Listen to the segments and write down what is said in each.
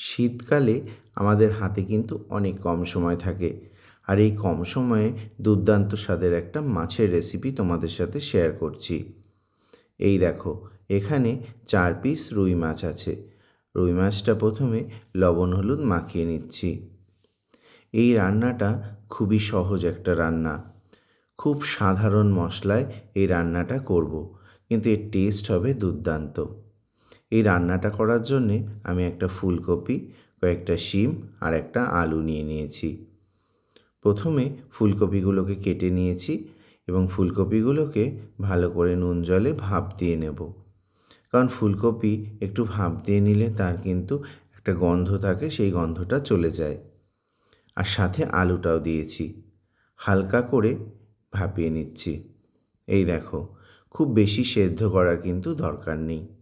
শীতকালে আমাদের হাতে কিন্তু অনেক কম সময় থাকে। আর এই কম সময়ে দুর্দান্ত স্বাদের একটা মাছের রেসিপি তোমাদের সাথে শেয়ার করছি। এই দেখো, এখানে চার পিস রুই মাছ আছে। রুই মাছটা প্রথমে লবণ হলুদ মাখিয়ে নিচ্ছি। এই রান্নাটা খুবই সহজ একটা রান্না। খুব সাধারণ মশলায় এই রান্নাটা করব, কিন্তু এর টেস্ট হবে দুর্দান্ত। এই রান্নাটা করার জন্যে আমি একটা ফুলকপি, কয়েকটা শিম আর একটা আলু নিয়ে নিয়েছি। প্রথমে ফুলকপিগুলোকে কেটে নিয়েছি এবং ফুলকপিগুলোকে ভালো করে নুন জলে ভাপ দিয়ে নেব। কারণ ফুলকপি একটু ভাপ দিয়ে নিলে তার কিন্তু একটা গন্ধ থাকে, সেই গন্ধটা চলে যায়। আর সাথে আলুটাও দিয়েছি। হালকা করে ভাপিয়ে নিচ্ছি। এই দেখো, খুব বেশি সেদ্ধ করার কিন্তু দরকার নেই।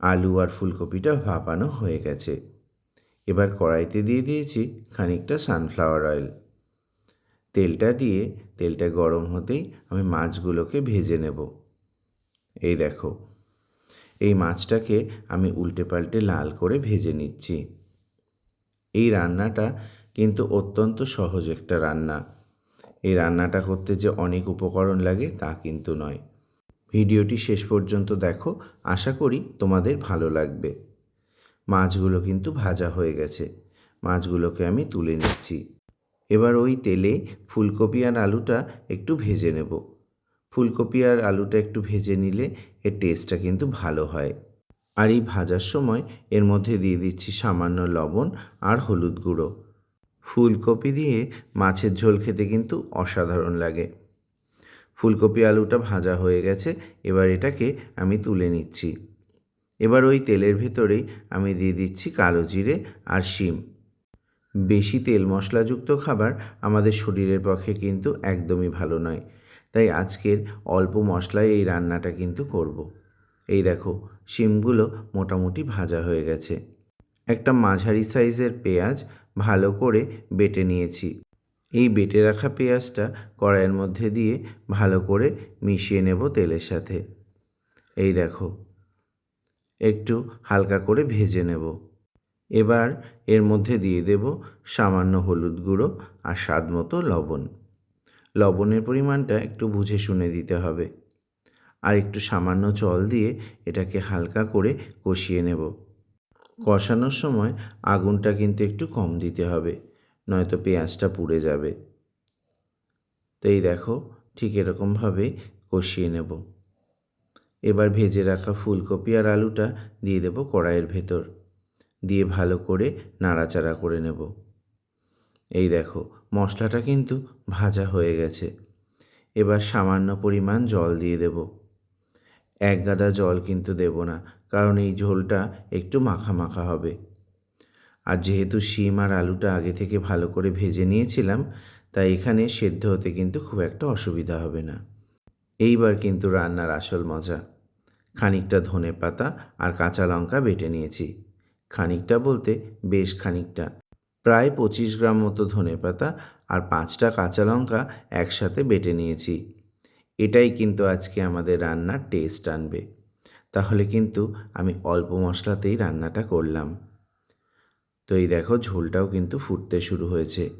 আলু আর ফুলকপিটা ভাপানো হয়ে গেছে। এবার কড়াইতে দিয়ে দিয়েছি খানিকটা সানফ্লাওয়ার অয়েল তেলটা দিয়ে, তেলটা গরম হতেই আমি মাছগুলোকে ভেজে নেব। এই দেখো, এই মাছটাকে আমি উল্টে পাল্টে লাল করে ভেজে নিচ্ছি। এই রান্নাটা কিন্তু অত্যন্ত সহজ একটা রান্না। এই রান্নাটা করতে যে অনেক উপকরণ লাগে তা কিন্তু নয়। ভিডিওটি শেষ পর্যন্ত দেখো, আশা করি তোমাদের ভালো লাগবে। মাছগুলো কিন্তু ভাজা হয়ে গেছে। মাছগুলোকে আমি তুলে নিচ্ছি। এবার ওই তেলে ফুলকপি আর আলুটা একটু ভেজে নেব। ফুলকপি আর আলুটা একটু ভেজে নিলে এর টেস্টটা কিন্তু ভালো হয়। আর এই ভাজার সময় এর মধ্যে দিয়ে দিচ্ছি সামান্য লবণ আর হলুদ গুঁড়ো। ফুলকপি দিয়ে মাছের ঝোল খেতে কিন্তু অসাধারণ লাগে। ফুলকপি আলুটা ভাজা হয়ে গেছে, এবার এটাকে আমি তুলে নিচ্ছি। এবার ওই তেলের ভেতরেই আমি দিয়ে দিচ্ছি কালো জিরে আর শিম। বেশি তেল মশলাযুক্ত খাবার আমাদের শরীরের পক্ষে কিন্তু একদমই ভালো নয়, তাই আজকের অল্প মশলায় এই রান্নাটা কিন্তু করব। এই দেখো, শিমগুলো মোটামুটি ভাজা হয়ে গেছে। একটা মাঝারি সাইজের পেঁয়াজ ভালো করে বেটে নিয়েছি। এই বেটে রাখা পেঁয়াজটা কড়াইয়ের মধ্যে দিয়ে ভালো করে মিশিয়ে নেব তেলের সাথে। এই দেখো, একটু হালকা করে ভেজে নেব। এবার এর মধ্যে দিয়ে দেব সামান্য হলুদ গুঁড়ো আর স্বাদ মতো লবণ। লবণের পরিমাণটা একটু বুঝে শুনে দিতে হবে। আর একটু সামান্য জল দিয়ে এটাকে হালকা করে কষিয়ে নেব। কষানোর সময় আগুনটা কিন্তু একটু কম দিতে হবে। নয়তো পেঁয়াজটা পুড়ে যাবে। তো এই দেখো, ঠিক এরকমভাবে কষিয়ে নেব। এবার ভেজে রাখা ফুলকপি আর আলুটা দিয়ে দেব কড়াইয়ের ভেতর। দিয়ে ভালো করে নাড়াচাড়া করে নেব। এই দেখো, মশলাটা কিন্তু ভাজা হয়ে গেছে। এবার সামান্য পরিমাণ জল দিয়ে দেব। এক গাদা জল কিন্তু দেব না, কারণ এই ঝোলটা একটু মাখা মাখা হবে। আর যেহেতু শিম আর আলুটা আগে থেকে ভালো করে ভেজে নিয়েছিলাম, তাই এখানে সেদ্ধ হতে কিন্তু খুব একটা অসুবিধা হবে না। এইবার কিন্তু রান্নার আসল মজা। খানিকটা ধনে পাতা আর কাঁচা লঙ্কা বেটে নিয়েছি। খানিকটা বলতে বেশ খানিকটা। প্রায় পঁচিশ গ্রাম মতো ধনে পাতা আর পাঁচটা কাঁচা লঙ্কা একসাথে বেটে নিয়েছি। এটাই কিন্তু আজকে আমাদের রান্নার টেস্ট আনবে। তাহলে কিন্তু আমি অল্প মশলাতেই রান্নাটা করলাম। তো এই দেখো ঝোলটাও কিন্তু ফুটতে শুরু হয়েছে।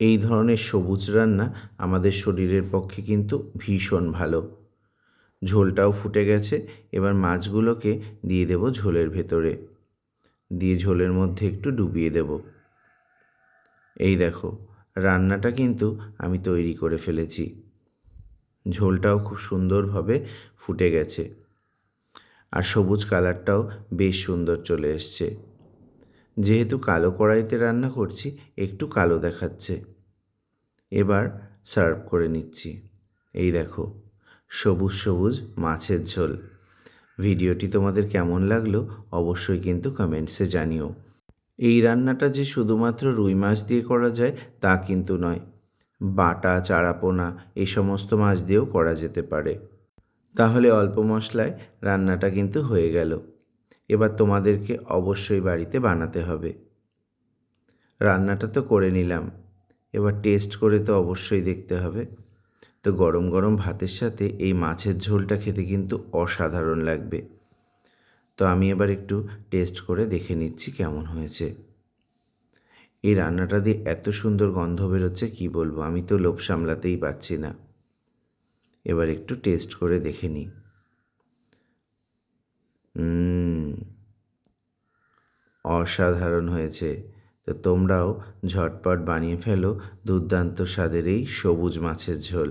এই ধরনের সবুজ রান্না আমাদের শরীরের পক্ষে কিন্তু ভীষণ ভালো। ঝোলটাও ফুটে গেছে, এবার মাছগুলোকে দিয়ে দেব ঝোলের ভেতরে। দিয়ে ঝোলের মধ্যে একটু ডুবিয়ে দেব। এই দেখো, রান্নাটা কিন্তু আমি তৈরি করে ফেলেছি। ঝোলটাও খুব সুন্দরভাবে ফুটে গেছে। আর সবুজ কালারটাও বেশ সুন্দর চলে এসছে। যেহেতু কালো কড়াইতে রান্না করছি, একটু কালো দেখাচ্ছে। এবার সার্ভ করে নিচ্ছি। এই দেখো, সবুজ সবুজ মাছের ঝোল। ভিডিওটি তোমাদের কেমন লাগল অবশ্যই কিন্তু কমেন্টসে জানিও। এই রান্নাটা যে শুধুমাত্র রুই মাছ দিয়ে করা যায়, তা কিন্তু নয়। বাটা, চারাপোনা এই সমস্ত মাছ দিয়েও করা যেতে পারে। তাহলে অল্প মশলায় রান্নাটা কিন্তু হয়ে গেল। এবার তোমাদেরকে অবশ্যই বাড়িতে বানাতে হবে। রান্নাটা তো করে নিলাম। এবার টেস্ট করে তো অবশ্যই দেখতে হবে। তো গরম গরম ভাতের সাথে এই মাছের ঝোলটা খেতে কিন্তু অসাধারণ লাগবে। তো আমি এবার একটু টেস্ট করে দেখে নিচ্ছি কেমন হয়েছে। এই রান্নাটা দিয়ে এত সুন্দর গন্ধ বেরোচ্ছে, কী বলব? আমি তো লোভ সামলাতেই পারছি না। এবার একটু টেস্ট করে দেখে নিই। অসাধারণ হয়েছে। তো তোমরাও ঝটপট বানিয়ে ফেলো দুর্দান্ত স্বাদের এই সবুজ মাছের ঝোল।